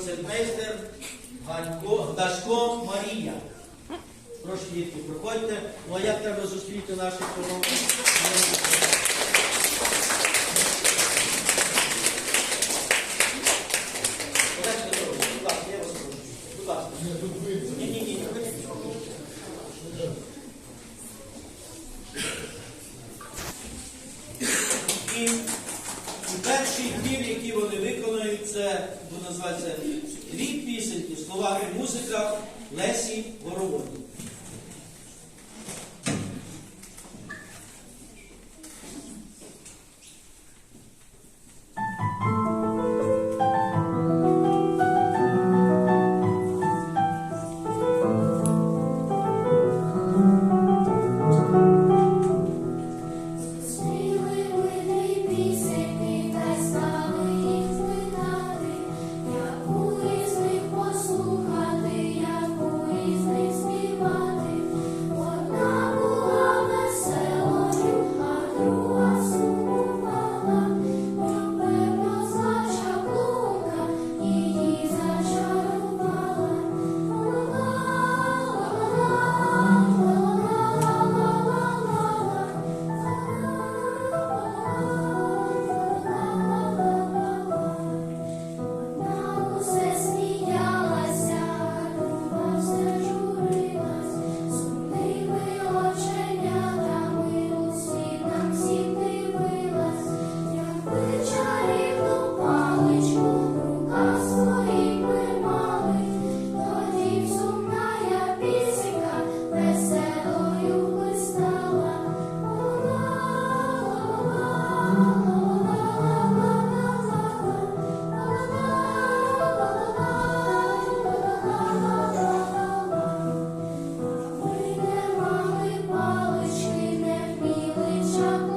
концертмейстер Дашко Марія. Прошу, дітки, проходьте. Ну а як треба зустріти наших колонок? Будь ласка, я вас прошу. Будь ласка. Це буде називатися рік пісеньки, слова і музика Лесі Вороводі. Krishna